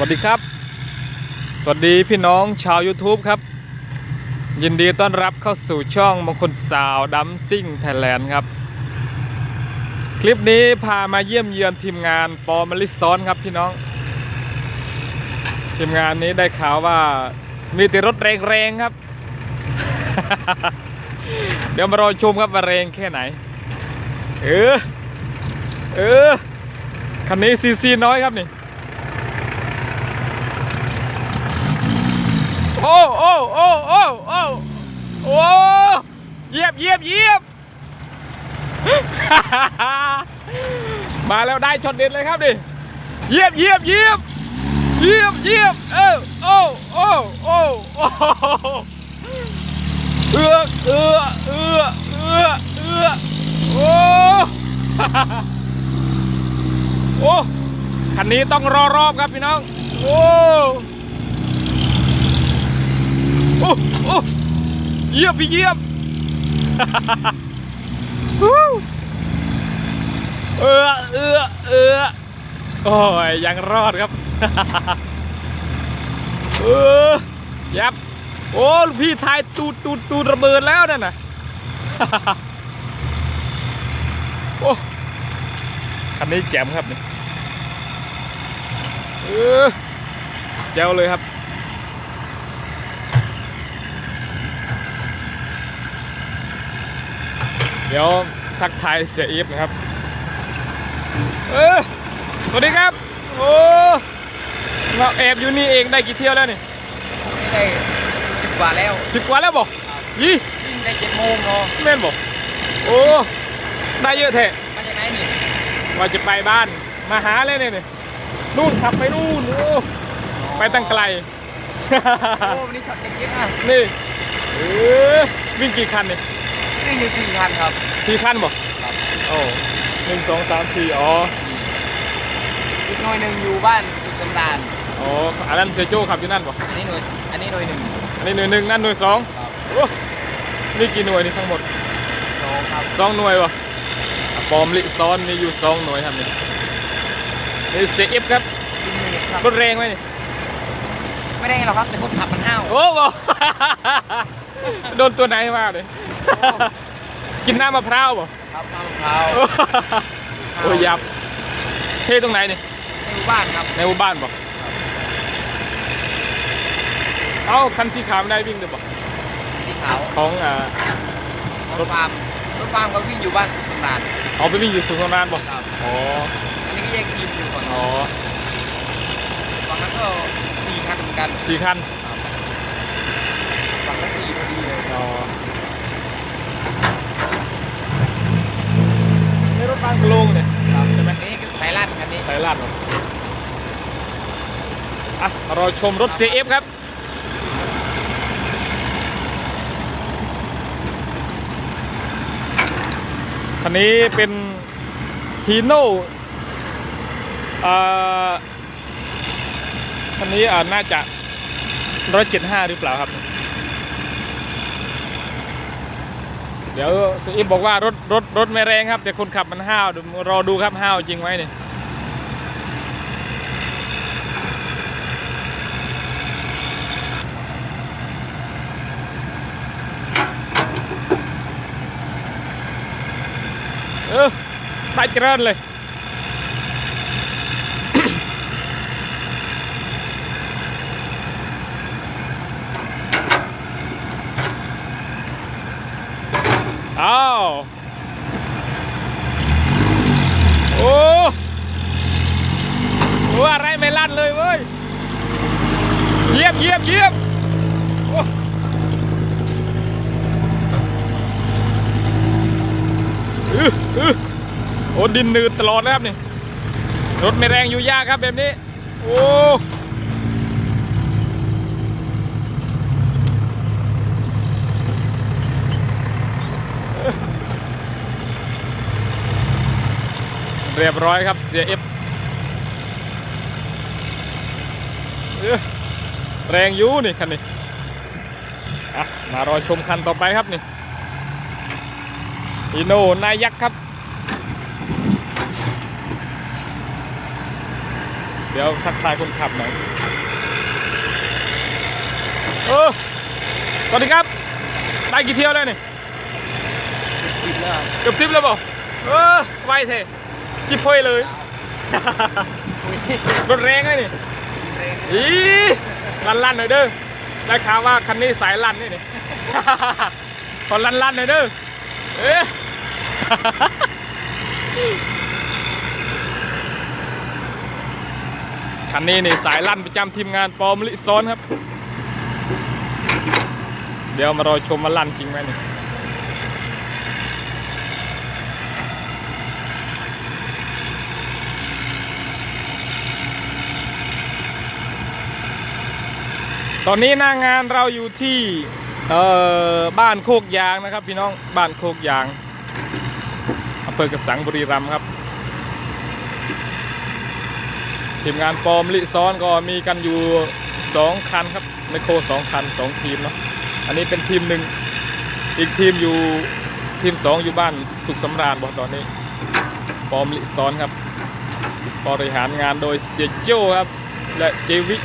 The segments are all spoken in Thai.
วัสดีครับ สวัสดีพี่น้องชาว YouTube ครับ ยินดีต้อนรับเข้าสู่ช่องมงคลสาวดัมซิ่งไทยแลนด์ครับ คลิปนี้พามาเยี่ยมเยือนทีมงานปอมลิซอนครับพี่น้อง ทีมงานนี้ได้ข่าวว่ามีแต่รถแรงๆครับ เดี๋ยวมารอชมครับว่าแรงแค่ไหน เออ เออ คันนี้ซีซีน้อยครับนี่ อ้โอ้โอ้โอ้โอ้โอ้เยียบเยียบเยียบมาแล้วได้ช็อตเด็ดเลยครับดิเยียบเยียบเยียบเยียบเยียบเออโอ้โอ้โอ้โอ้เอือเอือเอือเอือเอือโอ้โอ้คันนี้ต้องรอรอบครับพี่น้อง โอ้ โอ้โอ้เยี่ยมพี่เยี่ยมฮู้เออเออเออโอ้ยยังรอดครับเออยับโอ้พี่ทายตูดตูดตูดระเบิดแล้วนั่นน่ะโอ้คันนี้แจ่มครับนี่เออแจ๋วเลยครับ เดี๋ยวทักทายเสียอีฟนะครับ เออสวัสดีครับ โอ้เราแอบอยู่นี่เองได้กี่เที่ยวแล้วนี่ได้สิบกว่าแล้วสิบกว่าแล้วบอกยี่วิ่งได้เจ็ดโมงเนาะแม่นบอกโอ้ได้เยอะแท้มาจากไหนนี่ว่าจะไปบ้านมาหาเลยเนี่ยนี่นู่นขับไปนู่นโอ้ไปตั้งไกลโอ้วันนี้ช็อตเด็กๆอะนี่เออวิ่งกี่คันนี่วิ่ งอยู่สี่คันครับ สี่คันบ่ครับ โอ้หนึ่งสองสามสี่อ๋อ อีกหน่วยหนึ่งอยู่บ้านสุขสำราญอ๋อ อันนั้นเซโจ้ขับอยู่นั่นบ่อันนี้หน่วยอันนี้หน่วยหนึ่งอันนี้หน่วยหนึ่งนั่นหน่วยสองครับโอ้มีกี่หน่วยนี่ทั้งหมดสองครับสองหน่วยบ่ปอมลิซ้อนมีอยู่สองหน่วยครับนี่นี่เซฟครับวิ่งมินิครับรถแรงไหมนี่ไม่ได้หรอกครับแต่คนขับมันห้าวโอ้บ่ โดนตัวไหนมาเลย กินน้ำมะพร้าวบ่ครับมะพร้าวโอ้ยยับ เทตรงไหนนี่ในหมู่บ้านครับในหมู่บ้านบ่เอ้าคันสีขาวไม่ได้วิ่งเด้อบ่สีขาวของอ่ารถฟาร์มรถฟาร์มเขาวิ่งอยู่บ้านสุขสำราญเอาไปวิ่งอยู่สุขสำราญบ่ครับอ๋ออันนี้ก็แยกทีมอยู่ฝั่งอ๋อฝั่งนั้นก็สี่คันเหมือนกันสี่คันฝั่งละสี่พอดีเลยอ๋อ นี่รถบังกะโลงเนี่ยครับใช่ไหมอันนี้ก็สายลาดคันนี้สายลาดเหรออะเราชมรถ CF ครับคันนี้เป็นฮีโน่อ่าคันนี้อ่าน่าจะร้อยเจ็ดห้าหรือเปล่าครับ ดี๋ยวสีอิฟบอกว่ารถรถรถไม่แรงครับแต่คนขับมันห้าวดูรอดูครับห้าวจริงไหมเนี่ยเออไปเจริญเลย อ้าว โอ้โหอะไรไม่ลั่นเลยเว้ย เยียบเยียบเยียบโอ้อื้ออื้อโอ้ดินหนืดตลอดนะครับนี่รถไม่แรงอยู่ยากครับแบบนี้ โอ้เรียบร้อยครับเสียเอฟแรงยูนี่คันนี้มารอชมคันต่อไปครับนี่อีโนนายักษ์ครับ ดี๋ยวทักทายคนขับหน่อยเออสวัสดีครับ ได้กี่เที่ยวแล้วนี่สิบแล้วครับเกือบสิบแล้วเปล่าเออไวเทสิบพอยเลย รถแรงเลยนี่แรงอีลั่นลั่นๆหน่อยเด้อได้ข่าวว่าคันนี้สายลั่นนี่นี่ขอลั่นลั่นๆหน่อยเด้อเอ๊ะ คันนี้นี่สายลั่นประจำทีมงานปอมลิซอนครับ เดี๋ยวมารอชมว่าลั่นจริงไหมนี่ตอนนี้หน้างานเราอยู่ที่เอ่อบ้านโคกยางนะครับ พี่น้องบ้านโคกยางอำเภอกระสังบุรีรัมย์ครับ ทีมงานปอมลิซ้อนก็มีกันอยู่สองคันครับไมโครสองคันสองทีมเนาะอันนี้เป็นทีมหนึ่งอีกทีมอยู่ทีมสองอยู่บ้านสุขสำราญบอกตอนนี้ปอมลิซ้อนครับบริหารงานโดยเสียโจครับ และเจวิ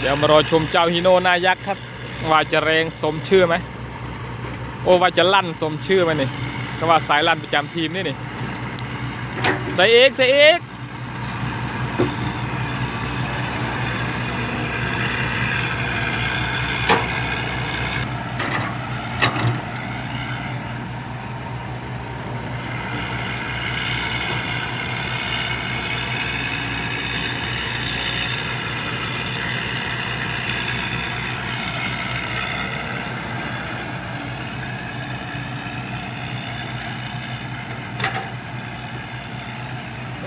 เดี๋ยวมารอชมเจ้าฮิโนนายักษ์ครับ ว่าจะแรงสมชื่อไหม โอ้ว่าจะลั่นสมชื่อไหมนี่ ก็ว่าสายลันประจำทีมนี่นี่ใส่เอกใส่เอก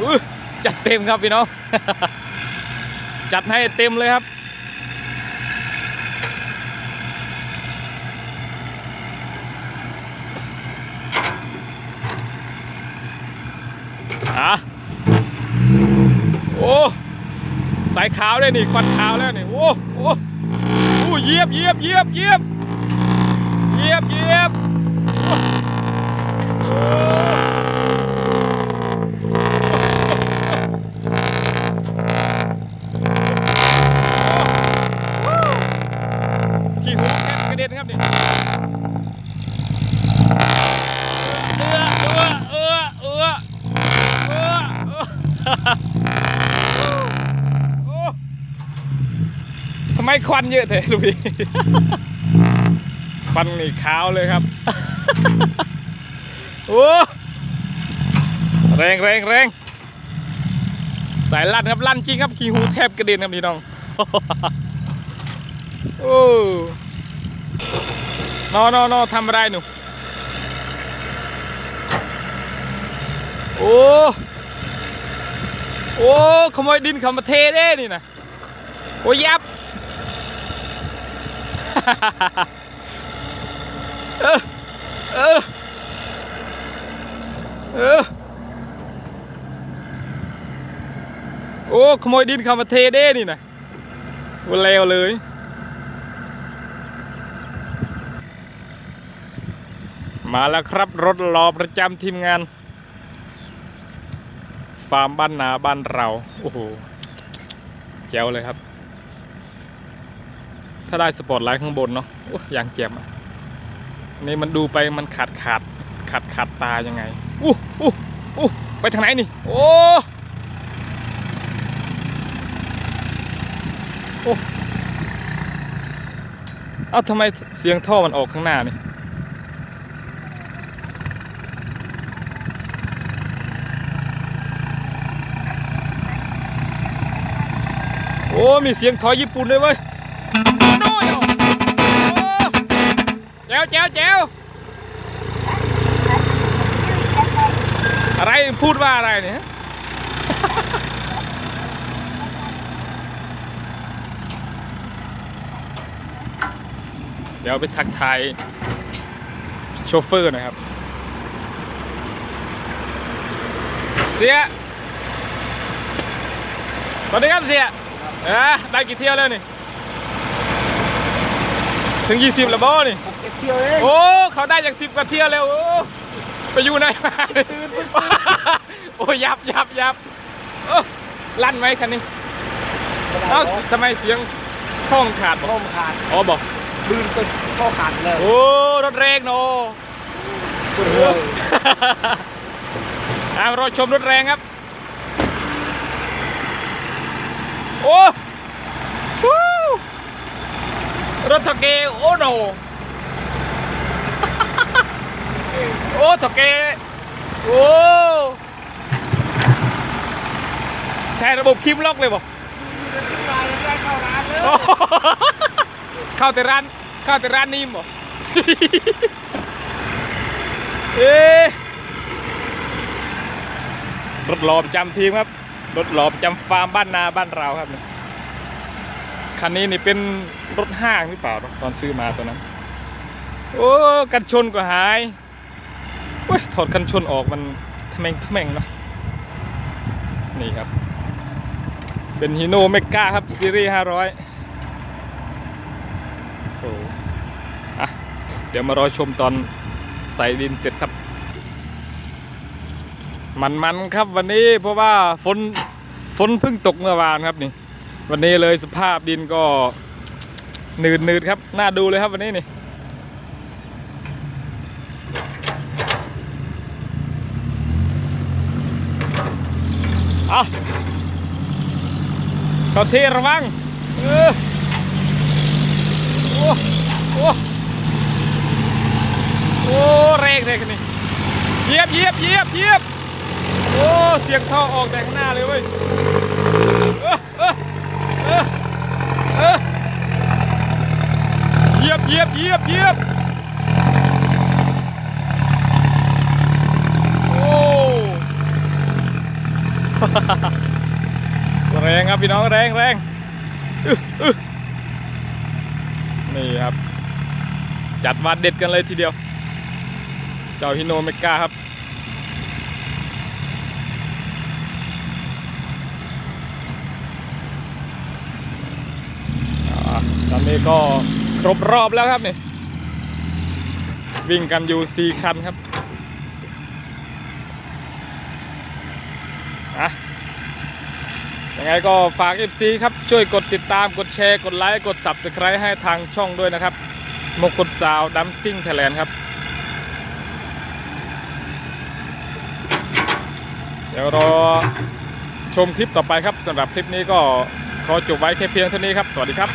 อื้อจัด เต็มครับพี่น้อง จัดให้เต็มเลยครับ อะ โอ้ สายขาวเลยนี่ควันขาวแล้วนี่ โอ้โอ้โอ้เหยียบเยียบเยียบเยียบเยียบเยียบโอ้ขี่หูแค่กระเด็นครับนี่เออเออเออเออเออโอ้ทำ ไมควันเยอะเถอะลูกพี่ควันนี่ขาวเลยครับโอ้แรงแรงแรงสายลั่นครับลั่นจริงครับขี่หูแทบกระเด็นครับพี่น้องโอ้นอนอนอทำอะไรหนูโอ้โอ้ขโมยดินเขามาเทเด้นี่นะโอ้ยับ เออเออเออโอ้ขโมยดินเขามาเทเด้นี่นะโอ้เลวเลยมาแล้วครับรถรอประจำทีมงาน ฟาร์มบ้านนาบ้านเรา โอ้โหแจ๋วเลยครับ ถ้าได้สปอร์ตไลท์ข้างบนเนาะโอ้ยางแจ่มอะนี่มันดูไปมันขาดขาดขาดขาดตายังไงอู้อู้อู้ไปทางไหนนี่ โอ้โอ้เอ้าทำไมเสียงท่อมันออกข้างหน้านี่โอ้ มีเสียงถอยญี่ปุ่นเลยเว้ย จ๋วแจ๋วแจ๋วอะไรพูดว่าอะไรเนี่ยเดี๋ยวไปทักทายโชเฟอร์นะครับ เสียสวัสดีครับเสียเออได้กี่เที่ยวแล้วนี่ ถึง 20 แล้วบ่นี่ เที่ยวเองโอ้เขาได้จาก10กว่าเที่ยวแล้วโอ้ไปอยู่ไหนมาโอ้ยับยับยับลั่นไหมคันนี้เอ้าทำไมเสียงท่องขาดบอกท่อมขาดอ๋อบอกบืนตึกท่อขาดเลยโอ้รถแรงโนปวดหัวเอาเราชมรถแรงครับ โอ้วู้รถทะเกโอ้โน โอ้ทะเกโอ้ใช้ระบบคิมล็อกเลยบอกมาแล้วได้เข้าร้านเลยโอ้เข้าแต่ร้านเข้าแต่ร้านนิ่มบ่เอ๊ะรถหลอมจำทีมครับ รถหลอมจำฟาร์มบ้านนาบ้านเราครับเนี่ยคันนี้นี่เป็นรถห้างหรือเปล่าเนอะตอนซื้อมาตัวนั้น โอ้ กันชนก็หายเว้ยถอดกันชนออกมันทแมงทแมงเนาะนี่ครับ เป็นฮีโน่เมก้าครับ ซีรีส์500โอ้อะเดี๋ยวมารอชมตอนใส่ดินเสร็จครับ มันๆครับวันนี้เพราะว่าฝนฝนเพิ่งตกเมื่อวานครับนี่ วันนี้เลยสภาพดินก็หนืดนืดครับ น่าดูเลยครับวันนี้นี่ เอาเขาเทระวังเออโอ้โอ้โอ้เร่งเลยคันนี้เยียบเยียบเยียบเยียบโอ้เสียงท่อออกแต่ข้างหน้าเลยเว้ยเออเออเออเออเยียบเยียบเยียบเยียบโอ้ แรงครับพี่น้องแรงแรงนี่ครับ จัดวัดเด็ดกันเลยทีเดียว เจ้าฮิโนเมกาครับตอนนี้ก็ครบรอบแล้วครับนี่วิ่งกันอยู่ 4 คันครับอะ ยังไงก็ฝาก FC ครับช่วยกดติดตามกดแชร์กดไลค์กด Subscribe ให้ทางช่องด้วยนะครับมงคลสาวดัมซิ่งไทยแลนด์ครับ เดี๋ยวรอชมคลิปต่อไปครับสำหรับคลิปนี้ก็ขอจบไว้แค่เพียงเท่านี้ครับ สวัสดีครับ